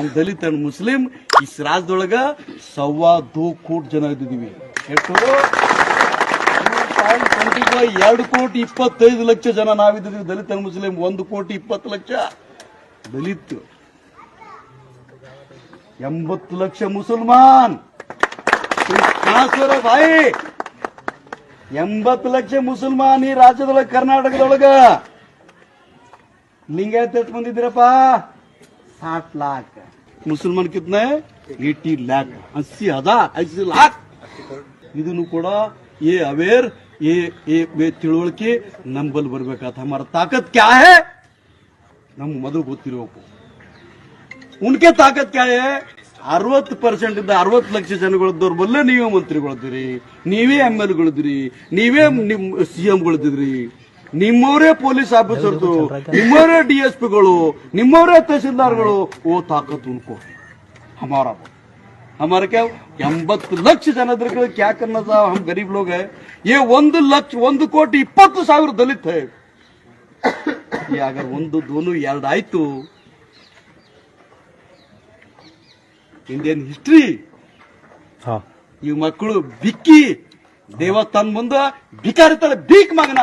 ನಮ್ಮ ದಲಿತ ಮುಸ್ಲಿಂ, ಈ ರಾಜ್ಯದೊಳಗ ಸವ್ವಾ ದೂ ಕೋಟಿ ಜನ ಇದ್ದೀವಿ ಎರಡು ಕೋಟಿ ಇಪ್ಪತ್ತೈದು ಲಕ್ಷ ಜನ ನಾವಿದ್ದೀವಿ ದಲಿತ ಮುಸ್ಲಿಂ, ಒಂದು ಕೋಟಿ ಇಪ್ಪತ್ತು ಲಕ್ಷ. ದಲಿತ್. ಎಂಬತ್ತು ಲಕ್ಷ ಮುಸಲ್ಮಾನ್. ಬಾಯಿ. ಎಂಬತ್ತು ಲಕ್ಷ ಮುಸಲ್ಮಾನ್ ಈ ರಾಜ್ಯದೊಳಗ, ಕರ್ನಾಟಕದೊಳಗ. ಲಿಂಗಾಯತ್ ಮಂದಿದ್ದೀರಪ್ಪ ಸಾಟ್ ಲಾಕ್ मुसलमान कितने एटी लाख अस्सी हजार अस्सी लाख ಇದನ್ನು ಕೂಡ ये अवेयर ये ये वे ತಿಳುವಳಿಕೆ ನಂಬಲ್ ಬರ್ಬೇಕಾತ ಹಮಾರ ತಾಕತ್ ಕ್ಯಾ ಹೇ ನಮ್ ಮೊದಲು ಗೊತ್ತಿರಬೇಕು ಉನ್ಕೆ ತಾಕತ್ ಕ್ಯಾ ಹೇ ಅರವತ್ತು ಪರ್ಸೆಂಟ್ ಇಂದ ಅರವತ್ತು ಲಕ್ಷ ಜನಗಳಿದ್ದವ್ರ ಬಲ್ಲೇ ನೀವೇ ಮಂತ್ರಿಗಳಿದ್ದೀರಿ ನೀವೇ ಎಂ ಎಲ್ ಗಳಿದ್ರಿ ನೀವೇ ನಿಮ್ ಸಿ ಗಳಿದ್ರಿ ನಿಮ್ಮವರೇ ಪೊಲೀಸ್ ಆಫೀಸರ್ದು ನಿಮ್ಮವರೇ ಡಿ ಎಸ್ ಪಿಗಳು ನಿಮ್ಮವರೇ ತಹಸೀಲ್ದಾರ್ಗಳು ಓ ತಾಕತ್ ಉನ್ಕೋ ಹಮಾರ हमारे क्या ಎಂಬತ್ತು ಲಕ್ಷ ಜನದ್ರ क्या करना था हम गरीब लोग हैं ये ಒಂದು ಲಕ್ಷ ಒಂದು ಕೋಟಿ ಇಪ್ಪತ್ತು ಸಾವಿರ ದಲಿತ है ये अगर ಒಂದು ದೋನು ಎರಡು ಆಯ್ತು ಇಂಡಿಯನ್ ಹಿಸ್ಟ್ರಿ ಹಾ ಈ ಮಕ್ಕಳು ಬಿಕ್ಕಿ ದೇವ ತನ್ ಮುಂದ ಬಿಕಾರಿ ತರ ಬೀಕ್ ಮಗನ